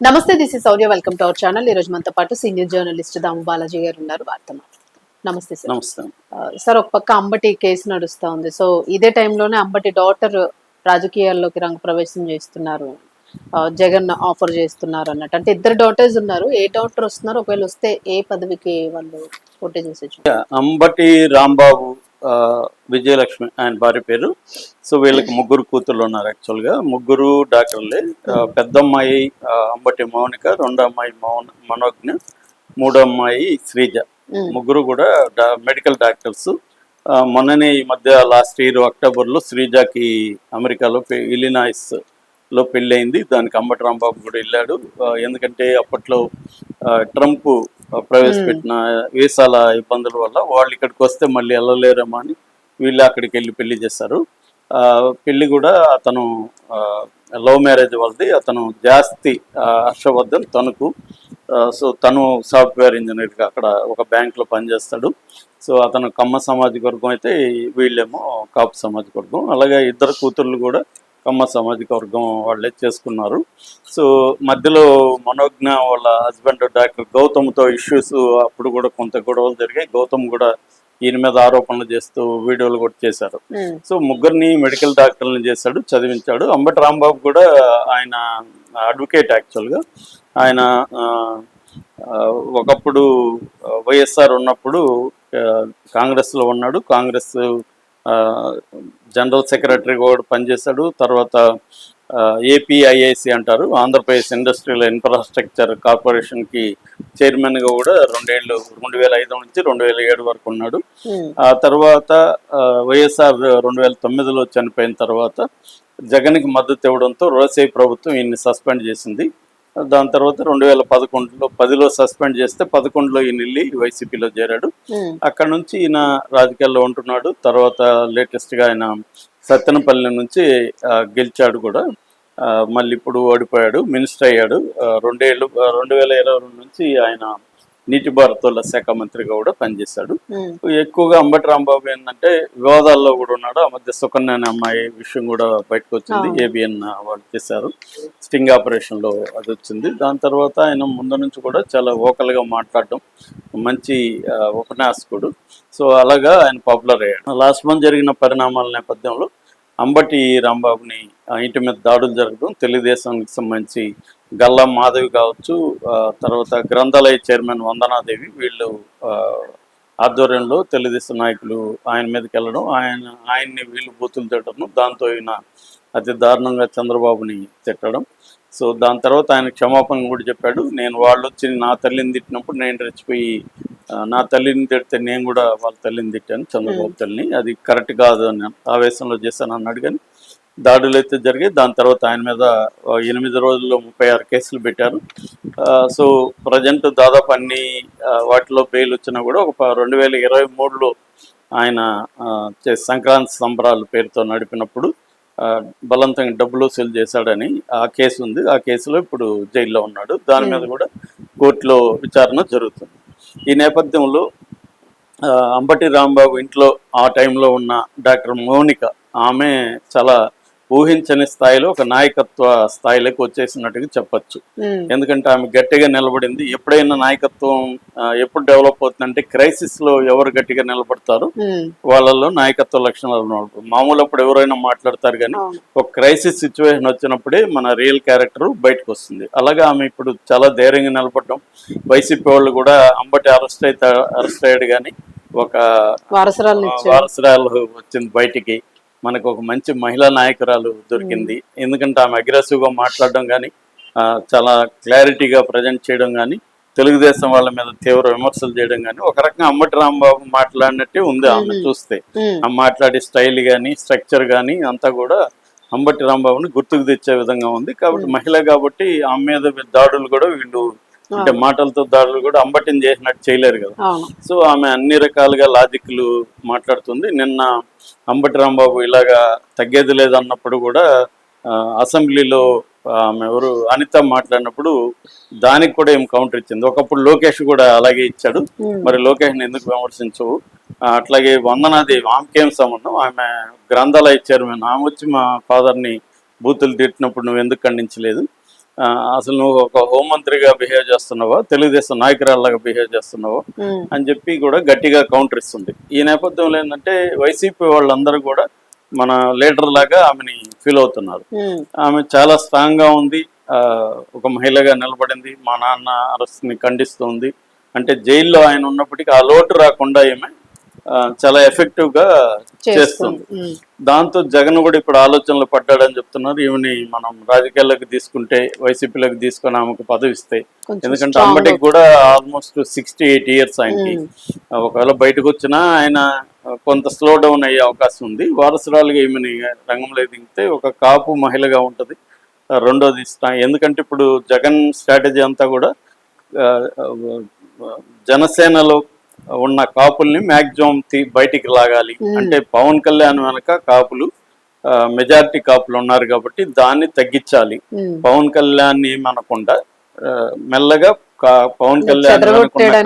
నమస్తే this is Sourya welcome to our channel ఈ రోజు మనతో పాటు సీనియర్ జర్నలిస్ట్ దాము బాలాజీ గారు ఉన్నారు. వార్త నమస్తే సార్. నమస్తే. సార్ ఒక పక్క అంబటి కేసు నడుస్తా ఉంది. సో ఇదే టైంలోనే అంబటి డాటర్ రాజకీయాల్లోకి రంగ ప్రవేశం చేస్తున్నారు జగన్ ఆఫర్ చేస్తున్నారు అన్నట్టు. అంటే ఇద్దరు డాటర్స్ ఉన్నారు. ఏ డాటర్ వస్తున్నారు ఒకవేళ వస్తే ఏ పదవికి వాళ్ళు పోటీ చేసేచ్చు అంబటి రాంబాబు విజయలక్ష్మి ఆయన భార్య పేరు. సో వీళ్ళకి ముగ్గురు కూతుర్లు ఉన్నారు యాక్చువల్గా ముగ్గురు డాక్టర్లే. పెద్ద అమ్మాయి అంబటి మౌనిక రెండో అమ్మాయి మౌన మనోజ్ఞ మూడో అమ్మాయి శ్రీజ ముగ్గురు కూడా డా- మెడికల్ డాక్టర్స్. మొన్ననే ఈ మధ్య లాస్ట్ ఇయర్ అక్టోబర్లో శ్రీజాకి అమెరికాలో ఇలినాయిస్లో పెళ్ళయింది. దానికి అంబటి రాంబాబు కూడా వెళ్ళాడు. ఎందుకంటే అప్పట్లో ట్రంప్ ప్రవేశపెట్టిన వీసాల ఇబ్బందుల వల్ల వాళ్ళు ఇక్కడికి వస్తే మళ్ళీ వెళ్ళలేరేమో అని వీళ్ళు అక్కడికి వెళ్ళి పెళ్ళి చేశారు. ఆ, పెళ్ళి కూడా అతను లవ్ మ్యారేజ్ వాళ్ళది. అతను జాస్తి హర్షవర్ధన్ తణుకు ఆ, సో తను సాఫ్ట్వేర్ ఇంజనీర్గా అక్కడ ఒక బ్యాంక్లో పనిచేస్తాడు. సో అతను కమ్మ సామాజిక వర్గం అయితే వీళ్ళేమో కాపు సామాజిక వర్గం. అలాగే ఇద్దరు కూతుర్లు కూడా కమ్మ సామాజిక వర్గం వాళ్ళే చేసుకున్నారు. సో మధ్యలో మనోజ్ఞ వాళ్ళ హస్బెండ్ డాక్టర్ గౌతమ్తో ఇష్యూస్ అప్పుడు కూడా కొంత గొడవలు జరిగాయి. గౌతమ్ కూడా ఈయన మీద ఆరోపణలు చేస్తూ వీడియోలు కూడా చేశారు. సో ముగ్గురిని మెడికల్ డాక్టర్లను చేశాడు చదివించాడు. అంబటి రాంబాబు కూడా ఆయన అడ్వకేట్ యాక్చువల్గా ఆయన ఒకప్పుడు వైఎస్ఆర్ ఉన్నప్పుడు కాంగ్రెస్లో ఉన్నాడు. కాంగ్రెస్ జనరల్ సెక్రటరీ కూడా పనిచేశాడు. తర్వాత ఏపీఐఐసి అంటారు. ఆంధ్రప్రదేశ్ ఇండస్ట్రియల్ ఇన్ఫ్రాస్ట్రక్చర్ కార్పొరేషన్కి చైర్మన్గా కూడా రెండేళ్ళు రెండు వేల ఐదు నుంచి రెండు వేల ఏడు వరకు ఉన్నాడు. ఆ తర్వాత వైఎస్ఆర్ రెండు వేల తొమ్మిదిలో చనిపోయిన తర్వాత జగన్కి మద్దతు ఇవ్వడంతో రోసే ప్రభుత్వం ఈయన్ని సస్పెండ్ చేసింది. దాని తర్వాత రెండు వేల పదకొండులో పదిలో సస్పెండ్ చేస్తే పదకొండులో ఈయన వెళ్ళి వైసీపీలో చేరాడు. అక్కడ నుంచి ఈయన రాజకీయాల్లో ఉంటున్నాడు. తర్వాత లేటెస్ట్గా ఆయన సత్తెనపల్లి నుంచి గెలిచాడు కూడా. మళ్ళీ ఇప్పుడు ఓడిపోయాడు మినిస్టర్ అయ్యాడు. రెండేళ్ళు రెండు వేల ఇరవై రెండు నుంచి ఆయన నీటిపారుదల శాఖ మంత్రిగా కూడా పనిచేశాడు. ఎక్కువగా అంబటి రాంబాబు ఏంటంటే వివాదాల్లో కూడా ఉన్నాడు. ఆ మధ్య సుకన్య అనే అమ్మాయి విషయం కూడా బయటకు వచ్చింది. ఏబిఎన్ వాళ్ళు చేశారు. స్టింగ్ ఆపరేషన్లో అది వచ్చింది. దాని తర్వాత ఆయన ముందు నుంచి కూడా చాలా vocal గా మాట్లాడడం మంచి ఉపన్యాసకుడు. సో అలాగా ఆయన పాపులర్ అయ్యాడు. లాస్ట్ మంత్ జరిగిన పరిణామాల నేపథ్యంలో అంబటి రాంబాబుని ఇంటి మీద దాడులు జరగడం తెలుగుదేశానికి సంబంధించి గల్లా మాధవి కావచ్చు తర్వాత గ్రంథాలయ చైర్మన్ వందనాదేవి వీళ్ళు ఆధ్వర్యంలో తెలుగుదేశం నాయకులు ఆయన మీదకి వెళ్ళడం ఆయన ఆయన్ని వీళ్ళు బూతులు తిట్టడం దాంతో ఈయన అతి దారుణంగా చంద్రబాబుని తిట్టడం. సో దాని తర్వాత ఆయన క్షమాపణ కూడా చెప్పాడు. నేను వాళ్ళు వచ్చి నా తల్లిని తిట్టినప్పుడు నేను రెచ్చిపోయి నా తల్లిని తిడితే నేను కూడా వాళ్ళ తల్లిని తిట్టాను చంద్రబాబు తల్లిని. అది కరెక్ట్ కాదు అని ఆవేశంలో చేశాను అన్నాడు కానీ దాడులు అయితే జరిగాయి. దాని తర్వాత ఆయన మీద ఎనిమిది రోజుల్లో ముప్పై ఆరు కేసులు పెట్టారు. సో ప్రజెంట్ దాదాపు అన్ని వాటిలో బెయిల్ వచ్చినా కూడా ఒక రెండు వేల ఇరవై మూడులో ఆయన సంక్రాంతి సంబరాలు పేరుతో నడిపినప్పుడు బలవంతంగా డబ్బులు వసూలు చేశాడని ఆ కేసు ఉంది. ఆ కేసులో ఇప్పుడు జైల్లో ఉన్నాడు. దాని మీద కూడా కోర్టులో విచారణ జరుగుతుంది. ఈ నేపథ్యంలో అంబటి రాంబాబు ఇంట్లో ఆ టైంలో ఉన్న డాక్టర్ మౌనిక ఆమె చాలా ఊహించని స్థాయిలో ఒక నాయకత్వ స్థాయిలోకి వచ్చేసినట్టుగా చెప్పొచ్చు. ఎందుకంటే ఆమె గట్టిగా నిలబడింది. ఎప్పుడైనా నాయకత్వం ఎప్పుడు డెవలప్ అవుతుందంటే క్రైసిస్లో ఎవరు గట్టిగా నిలబడతారు? ఉమ్, వాళ్ళల్లో నాయకత్వ లక్షణాలు ఉన్నప్పుడు మామూలు అప్పుడు ఎవరైనా మాట్లాడతారు కానీ. ఒక క్రైసిస్ సిచ్యువేషన్ వచ్చినప్పుడే మన రియల్ క్యారెక్టర్ బయటకు వస్తుంది. అలాగే ఆమె ఇప్పుడు చాలా ధైర్యంగా నిలబడడం వైసీపీ వాళ్ళు కూడా అంబటి అరెస్ట్ అయితే అరెస్ట్ అయ్యాడు కానీ ఒక వారసురాలు వచ్చింది బయటికి. మనకు ఒక మంచి మహిళా నాయకురాలు దొరికింది. ఎందుకంటే ఆమె అగ్రెసివ్గా మాట్లాడడం కానీ చాలా క్లారిటీగా ప్రజెంట్ చేయడం కానీ తెలుగుదేశం వాళ్ళ మీద తీవ్ర విమర్శలు చేయడం కానీ ఒక రకంగా అమ్మటి రాంబాబు మాట్లాడినట్టే ఉంది ఆమె మ్మ్. చూస్తే. ఉమ్, ఆ మాట్లాడే స్టైల్ కానీ స్ట్రక్చర్ కానీ అంతా కూడా అంబటి రాంబాబుని గుర్తుకు తెచ్చే విధంగా ఉంది. కాబట్టి మహిళ కాబట్టి ఆమె మీద దాడులు కూడా వీళ్ళు అంటే మాటలతో దాడులు కూడా అంబటిని చేసినట్టు చేయలేరు కదా. సో ఆమె అన్ని రకాలుగా లాజిక్లు మాట్లాడుతుంది. నిన్న అంబటి రాంబాబు ఇలాగా తగ్గేది లేదన్నప్పుడు కూడా అసెంబ్లీలో ఆమె ఎవరు అనిత మాట్లాడినప్పుడు దానికి కూడా ఏం కౌంటర్ ఇచ్చింది. ఒకప్పుడు లోకేష్ కూడా అలాగే ఇచ్చాడు. మరి లోకేష్ని ఎందుకు విమర్శించవు? అట్లాగే వందనాదేవి ఆమెకేం సంబంధం? ఆమె గ్రంథాలయ చైర్మన్. ఆమె వచ్చి మా ఫాదర్ని బూతులు తిట్టినప్పుడు నువ్వు ఎందుకు ఖండించలేదు? అసలు నువ్వు ఒక హోంమంత్రిగా బిహేవ్ చేస్తున్నావా? తెలుగుదేశం నాయకురాల్లాగా బిహేవ్ చేస్తున్నావా? అని చెప్పి కూడా గట్టిగా కౌంటర్ ఇస్తుంది. ఈ నేపథ్యంలో ఏంటంటే వైసీపీ వాళ్ళందరూ కూడా మన లీడర్ లాగా ఆమెని ఫీల్ అవుతున్నారు. ఆమె చాలా స్ట్రాంగ్గా ఉంది. ఒక మహిళగా నిలబడింది. మా నాన్న అరెస్ట్ని ఖండిస్తుంది అంటే జైల్లో ఆయన ఉన్నప్పటికీ ఆ లోటు రాకుండా ఈమె ఆ, చాలా ఎఫెక్టివ్గా చేస్తుంది. దాంతో జగన్ కూడా ఇప్పుడు ఆలోచనలు పడ్డాడని చెప్తున్నారు. ఈమెని మనం రాజకీయాల్లోకి తీసుకుంటే వైసీపీలోకి తీసుకొని ఆమెకు పదవి ఇస్తే. కొంచెం ఎందుకంటే అంబటికి కూడా ఆల్మోస్ట్ సిక్స్టీ ఎయిట్ ఇయర్స్ ఆయనకి. ఒకవేళ బయటకు వచ్చినా ఆయన కొంత స్లో డౌన్ అయ్యే అవకాశం ఉంది. వారసురాలుగా ఈమెని రంగంలో దిగితే ఒక కాపు మహిళగా ఉంటుంది. రెండోది స్ట్రా- ఎందుకంటే ఇప్పుడు జగన్ స్ట్రాటజీ అంతా కూడా జనసేనలో ఉన్న కాపుల్ని మ్యాక్సిమం బయటికి లాగాలి. అంటే పవన్ కళ్యాణ్ వెనక కాపులు మెజారిటీ కాపులు ఉన్నారు కాబట్టి దాన్ని తగ్గించాలి పవన్ కళ్యాణ్ ఏమనకుండా మెల్లగా పవన్ కళ్యాణ్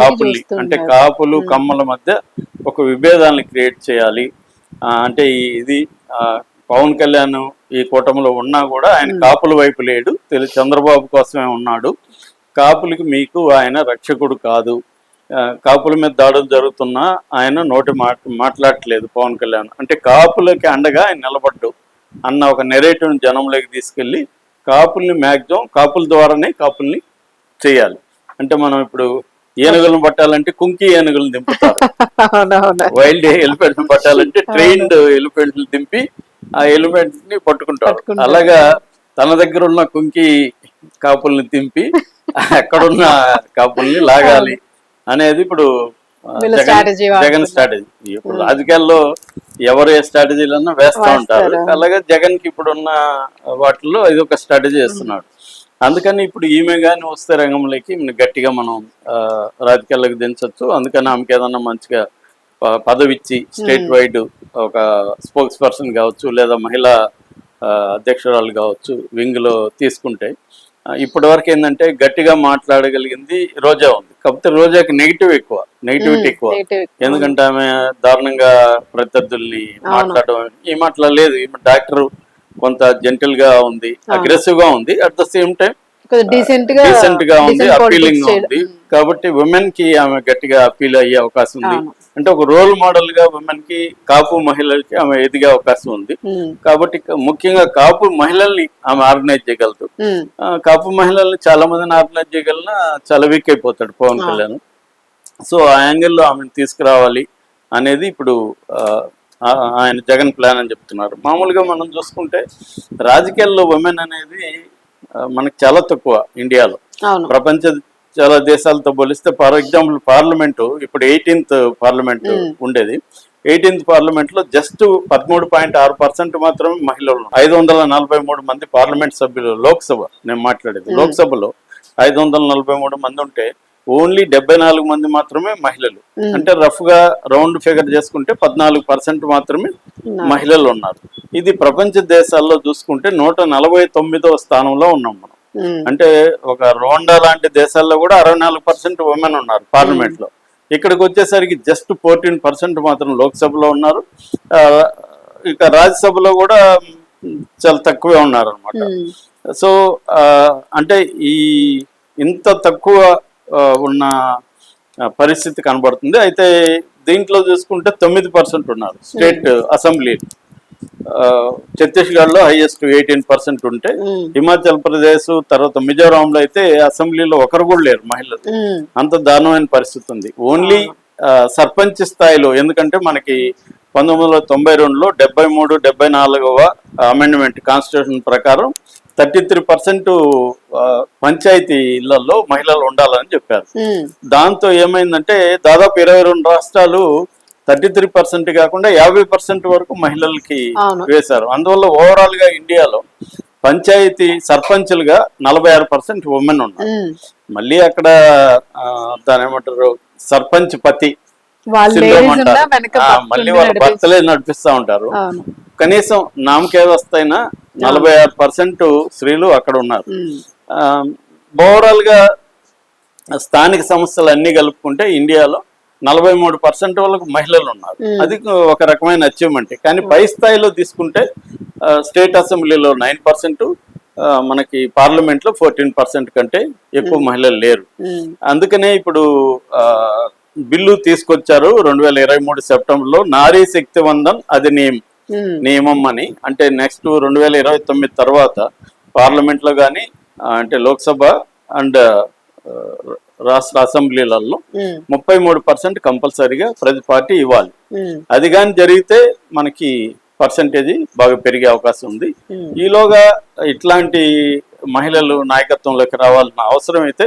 కాపుల్ని. అంటే కాపులు. కమ్మల మధ్య ఒక విభేదాన్ని క్రియేట్ చేయాలి అంటే ఇది పవన్ కళ్యాణ్ ఈ కూటమిలో ఉన్నా కూడా ఆయన. కాపుల వైపు లేడు తెలు చంద్రబాబు కోసమే ఉన్నాడు కాపులకి మీకు ఆయన రక్షకుడు కాదు కాపుల మీద దాడులు జరుగుతున్నా ఆయన నోటి మాట మాట్లాడట్లేదు పవన్ కళ్యాణ్. అంటే కాపులకి అండగా ఆయన నిలబడ్డు అన్న ఒక నెరేటివ్ జనంలోకి తీసుకెళ్ళి కాపుల్ని మ్యాక్సిమం కాపుల ద్వారానే కాపుల్ని చేయాలి. అంటే మనం ఇప్పుడు ఏనుగులను పట్టాలంటే కుంకి ఏనుగులను దింపుతారు. వైల్డ్ ఎలిఫెంట్ పట్టాలంటే ట్రైన్డ్ ఎలిఫెంట్ దింపి ఆ ఎలిఫెంట్ని పట్టుకుంటారు. అలాగా తన దగ్గర ఉన్న కుంకి కాపుల్ని దింపి అక్కడున్న కాపుల్ని లాగాలి. అనేది ఇప్పుడు జగన్- స్ట్రాటజీ ఇప్పుడు రాజకీయాల్లో ఎవరు ఏ స్ట్రాటజీలన్నా వేస్తూ ఉంటారు. అలాగే జగన్కి ఇప్పుడున్న వాటిల్లో ఇది ఒక స్ట్రాటజీ చేస్తున్నాడు. అందుకని ఇప్పుడు ఈమె కానీ వస్తే రంగంలోకి గట్టిగా మనం రాజకీయాల్లోకి దించవచ్చు అందుకని ఆమెకి ఏదన్నా మంచిగా పదవి ఇచ్చి స్టేట్ వైడ్ ఒక స్పోక్స్ పర్సన్ కావచ్చు లేదా మహిళా అధ్యక్షురాలు కావచ్చు వింగ్లో తీసుకుంటే ఇప్పటి వరకు ఏంటంటే గట్టిగా మాట్లాడగలిగింది రోజా ఉంది. కాకపోతే రోజాకి నెగిటివ్ ఎక్కువ నెగిటివిటీ ఎక్కువ. ఎందుకంటే ఆమె దారుణంగా ప్రత్యర్థుల్ని. మాట్లాడడం ఈ మాట్లాడలేదు. డాక్టర్ కొంత జెంటిల్గా ఉంది అగ్రెసివ్గా ఉంది. అట్ ద సేమ్ టైం డీసెంట్గా గా ఉంది అపీలింగ్ politics ఉంది. కాబట్టి ఉమెన్కి ఆమె గట్టిగా అపీల్ అయ్యే అవకాశం ఉంది. అంటే ఒక రోల్ మోడల్గా ఉమెన్కి కాపు మహిళలకి ఆమె ఎదిగే అవకాశం ఉంది. కాబట్టి ముఖ్యంగా కాపు మహిళల్ని ఆమె ఆర్గనైజ్ చేయగలదు. కాపు మహిళల్ని చాలా మందిని ఆర్గనైజ్ చేయగలన చాలా వీక్ అయిపోతాడు పవన్. కళ్యాణ్. సో ఆ యాంగిల్లో ఆమెను తీసుకురావాలి అనేది ఇప్పుడు ఆయన జగన్ ప్లాన్ అని చెప్తున్నారు. మామూలుగా మనం చూసుకుంటే రాజకీయాల్లో ఉమెన్ అనేది మనకు చాలా తక్కువ ఇండియాలో ప్రపంచ చాలా దేశాలతో పోలిస్తే ఫర్ ఎగ్జాంపుల్ పార్లమెంటు ఇప్పుడు ఎయిటీన్త్ పార్లమెంట్. ఉండేది ఎయిటీన్త్ పార్లమెంట్లో జస్ట్ పదమూడు పాయింట్ ఆరు పర్సెంట్ మాత్రమే మహిళలు. ఐదు వందల నలభై మూడు మంది పార్లమెంట్ సభ్యులు లోక్సభ నేను మాట్లాడేది. లోక్సభలో ఐదు వందల నలభై మూడు మంది ఉంటే ఓన్లీ డెబ్బై నాలుగు మంది మాత్రమే మహిళలు. అంటే రఫ్గా రౌండ్ ఫిగర్ చేసుకుంటే పద్నాలుగు పర్సెంట్ మాత్రమే. మహిళలు ఉన్నారు. ఇది ప్రపంచ దేశాల్లో చూసుకుంటే నూట నలభై తొమ్మిదవ స్థానంలో ఉన్నాం మనం. అంటే ఒక రోండా లాంటి దేశాల్లో కూడా అరవై నాలుగు పర్సెంట్ ఉమెన్ ఉన్నారు పార్లమెంట్లో. ఇక్కడికి వచ్చేసరికి జస్ట్ ఫోర్టీన్ పర్సెంట్ మాత్రం లోక్సభలో ఉన్నారు. ఇక రాజ్యసభలో కూడా చాలా తక్కువే ఉన్నారు అనమాట సో అంటే ఈ ఇంత తక్కువ ఉన్న పరిస్థితి కనబడుతుంది. అయితే దీంట్లో చూసుకుంటే తొమ్మిది పర్సెంట్ ఉన్నారు. State assembly. ఛత్తీస్గఢ్లో హైయెస్ట్ ఎయిటీన్ పర్సెంట్ ఉంటే హిమాచల్ ప్రదేశ్ తర్వాత మిజోరాంలో అయితే అసెంబ్లీలో ఒకరు కూడా లేరు మహిళలు. అంత దారుణమైన పరిస్థితి ఉంది. ఓన్లీ సర్పంచ్ స్థాయిలో ఎందుకంటే మనకి పంతొమ్మిది వందల తొంభై రెండులో డెబ్బై మూడు డెబ్బై నాలుగవ అమెండ్మెంట్ కాన్స్టిట్యూషన్ ప్రకారం థర్టీ త్రీ పర్సెంట్ పంచాయతీలలో మహిళలు ఉండాలని చెప్పారు. దాంతో ఏమైందంటే దాదాపు ఇరవై రెండు రాష్ట్రాలు థర్టీ త్రీ పర్సెంట్ కాకుండా యాభై పర్సెంట్ వరకు మహిళలకి. వేశారు. అందువల్ల ఓవరాల్గా ఇండియాలో పంచాయతీ సర్పంచులుగా నలభై ఆరు పర్సెంట్ ఉమెన్ ఉన్నారు. మళ్ళీ అక్కడ దాని ఏమంటారు సర్పంచ్ పతి మళ్ళీ వాళ్ళ భర్తలే నడిపిస్తా ఉంటారు. కనీసం నామకే వస్తైనా నలభై ఆరు పర్సెంట్ స్త్రీలు అక్కడ ఉన్నారు. ఓవరాల్గా స్థానిక సంస్థలు అన్ని కలుపుకుంటే ఇండియాలో నలభై మూడు పర్సెంట్ వాళ్ళకు మహిళలు ఉన్నారు. అది ఒక రకమైన అచీవ్మెంట్ కానీ పై స్థాయిలో తీసుకుంటే స్టేట్ అసెంబ్లీలో నైన్ పర్సెంట్ మనకి పార్లమెంట్లో ఫోర్టీన్ పర్సెంట్ కంటే ఎక్కువ మహిళలు లేరు. అందుకనే ఇప్పుడు బిల్లు తీసుకొచ్చారు రెండు వేల ఇరవై మూడు సెప్టెంబర్లో. నారీ శక్తి వందన్ అధినియం నియమం అని. అంటే నెక్స్ట్ రెండు వేల ఇరవై తొమ్మిది తర్వాత పార్లమెంట్లో కానీ అంటే లోక్సభ అండ్ రాష్ట్ర అసెంబ్లీలలో ఉమ్, ముప్పై మూడు పర్సెంట్ కంపల్సరీగా ప్రతి పార్టీ ఇవ్వాలి. ఉమ్, అది కానీ జరిగితే మనకి పర్సంటేజ్ బాగా పెరిగే అవకాశం ఉంది. ఈలోగా ఇట్లాంటి మహిళలు నాయకత్వంలోకి రావాలన్న అవసరం అయితే